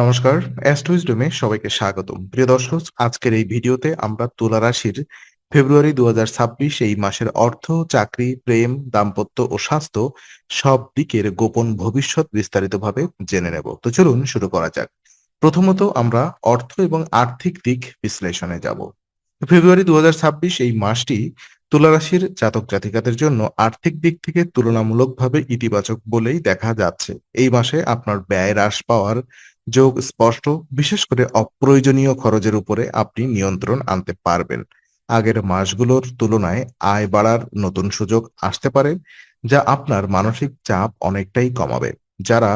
নমস্কার, অ্যাস্ট্রোইজডমে সবাইকে স্বাগতম। প্রিয় দর্শক, আজকের এই ভিডিওতে আমরা তুলা রাশির ফেব্রুয়ারি দু এই মাসের অর্থ, চাকরি, প্রেম, দাম্পত্য ও স্বাস্থ্য সব দিকের গোপন ভবিষ্যৎ বিস্তারিতভাবে জেনে নেব। তো চলুন শুরু করা যাক। প্রথমত আমরা অর্থ এবং আর্থিক দিক বিশ্লেষণে যাব। ফেব্রুয়ারি দু হাজার ছাব্বিশ এই মাসটি তুলা রাশির জাতক জাতিকাদের জন্য আর্থিক দিক থেকে তুলনামূলকভাবে ইতিবাচক বলেই দেখা যাচ্ছে। এই মাসে আপনার ব্যয় হ্রাস পাওয়ার যোগ স্পষ্ট, বিশেষ করে অপ্রয়োজনীয় খরচের উপরে আপনি নিয়ন্ত্রণ আনতে পারবেন। আগের মাসগুলোর তুলনায় আয় বাড়ার নতুন সুযোগ আসতে পারে, যা আপনার মানসিক চাপ অনেকটাই কমাবে। যারা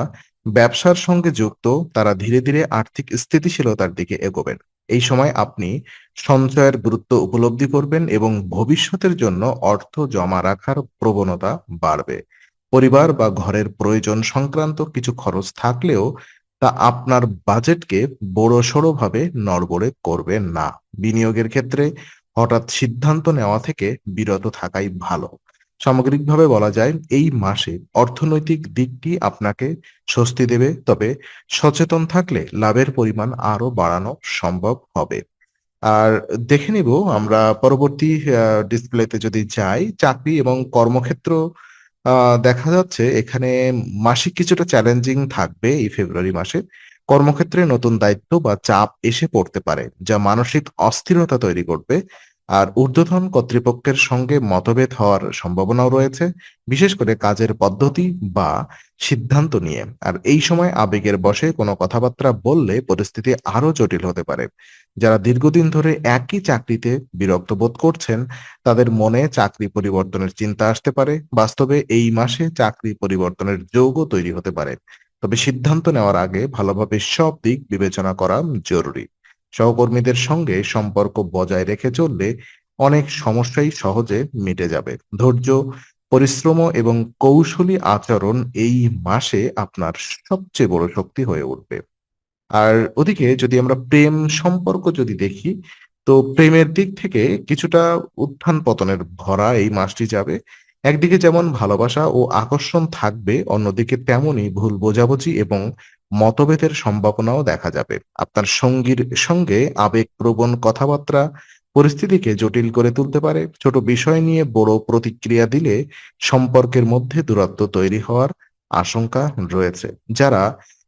ব্যবসার সঙ্গে যুক্ত, তারা ধীরে ধীরে আর্থিক স্থিতিশীলতার দিকে এগোবেন। এই সময় আপনি সঞ্চয়ের গুরুত্ব উপলব্ধি করবেন এবং ভবিষ্যতের জন্য অর্থ জমা রাখার প্রবণতা বাড়বে। পরিবার বা ঘরের প্রয়োজন সংক্রান্ত কিছু খরচ থাকলেও তা আপনার বাজেটকে বড়সড় ভাবে নড়বড়ে করবে না। বিনিয়োগের ক্ষেত্রে হঠাৎ সিদ্ধান্ত নেওয়া থেকে বিরত থাকাই ভালো। সামগ্রিকভাবে বলা যায়, এই মাসে অর্থনৈতিক দিকটি আপনাকে স্বস্তি দেবে, তবে সচেতন থাকলে লাভের পরিমাণ আরও বাড়ানো সম্ভব হবে। আর দেখে নিব, আমরা পরবর্তী ডিসপ্লেতে যদি যাই, চাকরি এবং কর্মক্ষেত্র দেখা যাচ্ছে এখানে মাসিক কিছুটা চ্যালেঞ্জিং থাকবে এই ফেব্রুয়ারি মাসে। কর্মক্ষেত্রে নতুন দায়িত্ব বা চাপ এসে পড়তে পারে, যা মানসিক অস্থিরতা তৈরি করবে। আর ঊর্ধ্বতন কর্তৃপক্ষের সঙ্গে মতভেদ হওয়ার সম্ভাবনাও রয়েছে, বিশেষ করে কাজের পদ্ধতি বা সিদ্ধান্ত নিয়ে। আর এই সময় আবেগের বসে কোনো কথাবার্তা বললে পরিস্থিতি আরও জটিল হতে পারে। যারা দীর্ঘদিন ধরে একই চাকরিতে বিরক্ত বোধ করছেন, তাদের মনে চাকরি পরিবর্তনের চিন্তা আসতে পারে। বাস্তবে এই মাসে চাকরি পরিবর্তনের যোগও তৈরি হতে পারে। তবে সিদ্ধান্ত নেওয়ার আগে ভালোভাবে সব দিক বিবেচনা করা জরুরি। সহকর্মীদের সঙ্গে সম্পর্ক বজায় রেখে চললে অনেক সমস্যাই সহজে মিটে যাবে। ধৈর্য, পরিশ্রম এবং কৌশলী আচরণ এই মাসে আপনার সবচেয়ে বড় শক্তি হয়ে উঠবে। আর ওদিকে যদি আমরা প্রেম সম্পর্ক যদি দেখি, তো প্রেমের দিক থেকে কিছুটা উত্থান পতনের ভরা এই মাসটি যাবে। একদিকে যেমন ভালোবাসা ও আকর্ষণ থাকবে, অন্যদিকে তেমনই ভুল বোঝাবুঝি এবং মতভেদের সম্ভাবনাও দেখা যাবে। আপনার সঙ্গীর সঙ্গে আবেগপ্রবণ কথাবার্তা পরিস্থিতিকে জটিল করে তুলতে পারে। ছোট বিষয় নিয়ে বড় প্রতিক্রিয়া দিলে সম্পর্কের মধ্যে দূরত্ব তৈরি হওয়ার আশঙ্কা রয়েছে। যারা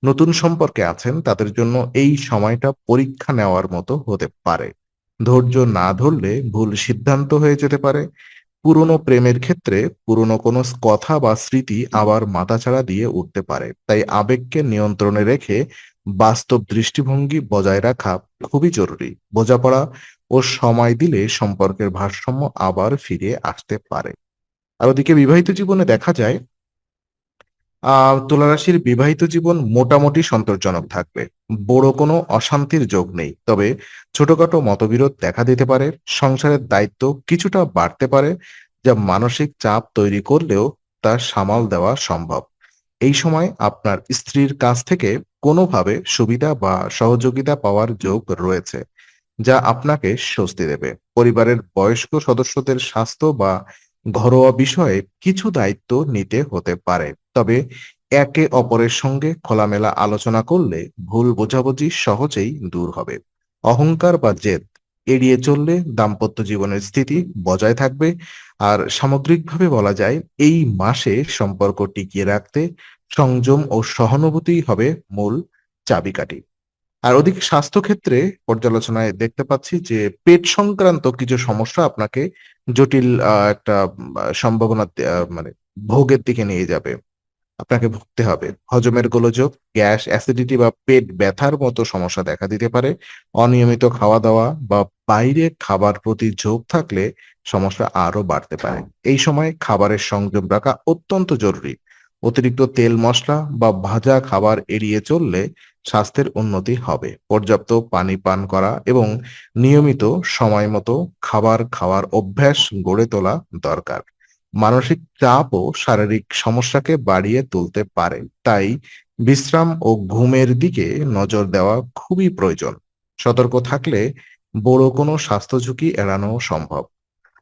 নতুন সম্পর্কে আছেন, তাদের জন্য এই সময়টা পরীক্ষা নেওয়ার মতো হতে পারে। ধৈর্য না ধরলে ভুল সিদ্ধান্ত হয়ে যেতে পারে। পুরনো প্রেমের ক্ষেত্রে পুরনো কোনো কথা বা স্মৃতি আবার মাথাছাড়া দিয়ে উঠতে পারে। তাই আবেগকে নিয়ন্ত্রণে রেখে বাস্তব দৃষ্টিভঙ্গি বজায় রাখা খুবই জরুরি। বোঝাপড়া ও সময় দিলে সম্পর্কের ভারসাম্য আবার ফিরে আসতে পারে। আর ওদিকে বিবাহিত জীবনে দেখা যায় আহ তুলা বিবাহিত জীবন মোটামুটি সন্তোষজনক থাকবে। বড় কোনো অশান্তির যোগ নেই। তবে ছোটখাটো মতবিরোধ দেখা দিতে পারে, সংসারের দায়িত্ব কিছুটা বাড়তে পারে, যা মানসিক চাপ তৈরি করলেও তা সামাল দেওয়া সম্ভব। এই সময় আপনার স্ত্রীর কাছ থেকে কোনোভাবে সুবিধা বা সহযোগিতা পাওয়ার যোগ রয়েছে, যা আপনাকে স্বস্তি দেবে। পরিবারের বয়স্ক সদস্যদের স্বাস্থ্য বা ঘরোয়া বিষয়ে কিছু দায়িত্ব নিতে হতে পারে। তবে একে অপরের সঙ্গে খোলামেলা আলোচনা করলে ভুল বোঝাবুঝি সহজেই দূর হবে। অহংকার বা জেদ এড়িয়ে চললে দাম্পত্য জীবনের স্থিতি বজায় থাকবে আর সামগ্রিকভাবে বলা যায় এই মাসে সম্পর্ক টিকিয়ে রাখতে সংযম ও সহানুভূতি হবে মূল চাবিকাঠি। আর ওদিকে স্বাস্থ্যক্ষেত্রে পর্যালোচনায় দেখতে পাচ্ছি যে পেট সংক্রান্ত কিছু সমস্যা আপনাকে জটিল একটা সম্ভাবনা মানে ভোগের দিকে নিয়ে যাবে। আপনাকে ভুগতে হবে। হজমের গোলযোগ, গ্যাস, অ্যাসিডিটি বা পেট ব্যথার মতো সমস্যা দেখা দিতে পারে। অনিয়মিত খাওয়া দাওয়া বা বাইরে খাবার প্রতি ঝোঁক থাকলে সমস্যা আরও বাড়তে পারে। এই সময় খাবারের সংযম রাখা অত্যন্ত জরুরি। অতিরিক্ত তেল মশলা বা ভাজা খাবার এড়িয়ে চললে স্বাস্থ্যের উন্নতি হবে। পর্যাপ্ত পানি পান করা এবং নিয়মিত সময় মতো খাবার খাওয়ার অভ্যাস গড়ে তোলা দরকার। মানসিক চাপ ও শারীরিক সমস্যাকে বাড়িয়ে তুলতে পারে। তাই বিশ্রাম ও ঘুমের দিকে নজর দেওয়া খুবই প্রয়োজন। সতর্ক থাকলে বড় কোনো স্বাস্থ্য ঝুঁকি এড়ানো সম্ভব।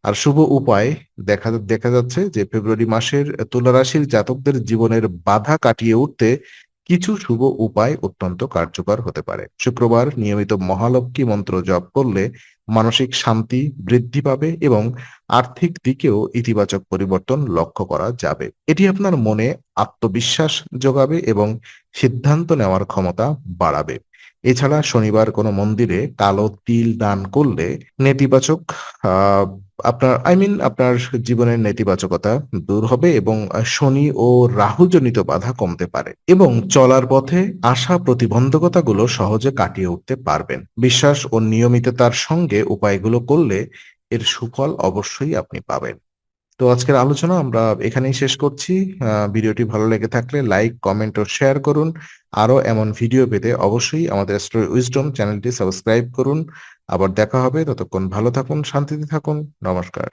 আর শুভ উপায় দেখা দেখা যাচ্ছে যে ফেব্রুয়ারি মাসের তুলারাশির জাতকদের জীবনের বাধা কাটিয়ে উঠতে কিছু শুভ উপায় অত্যন্ত কার্যকর হতে পারে। শুক্রবার নিয়মিত মহালক্ষ্মী মন্ত্র জপ করলে মানসিক শান্তি বৃদ্ধি পাবে এবং আর্থিক দিকেও ইতিবাচক পরিবর্তন লক্ষ্য করা যাবে। এটি আপনার মনে আত্মবিশ্বাস যোগাবে এবং সিদ্ধান্ত নেওয়ার ক্ষমতা বাড়াবে। এছাড়া শনিবার কোনো মন্দিরে কালো তিল দান করলে নেতিবাচক আপনার আই মিন আপনার জীবনের নেতিবাচকতা দূর হবে এবং শনি ও রাহুজনিত বাধা কমতে পারে এবং চলার পথে আসা প্রতিবন্ধকতাগুলো সহজে কাটিয়ে উঠতে পারবেন। বিশ্বাস ও নিয়মিততার সঙ্গে উপায়গুলো করলে এর সুফল অবশ্যই আপনি পাবেন। তো আজকের আলোচনা আমরা এখানেই শেষ করছি। ভিডিওটি ভালো লেগে থাকলে লাইক, কমেন্ট ও শেয়ার করুন। আরও এমন ভিডিও পেতে অবশ্যই আমাদের স্টোরি উইজডম চ্যানেলটি সাবস্ক্রাইব করুন। আবার দেখা হবে। ততক্ষণ ভালো থাকুন, শান্তিতে থাকুন। নমস্কার।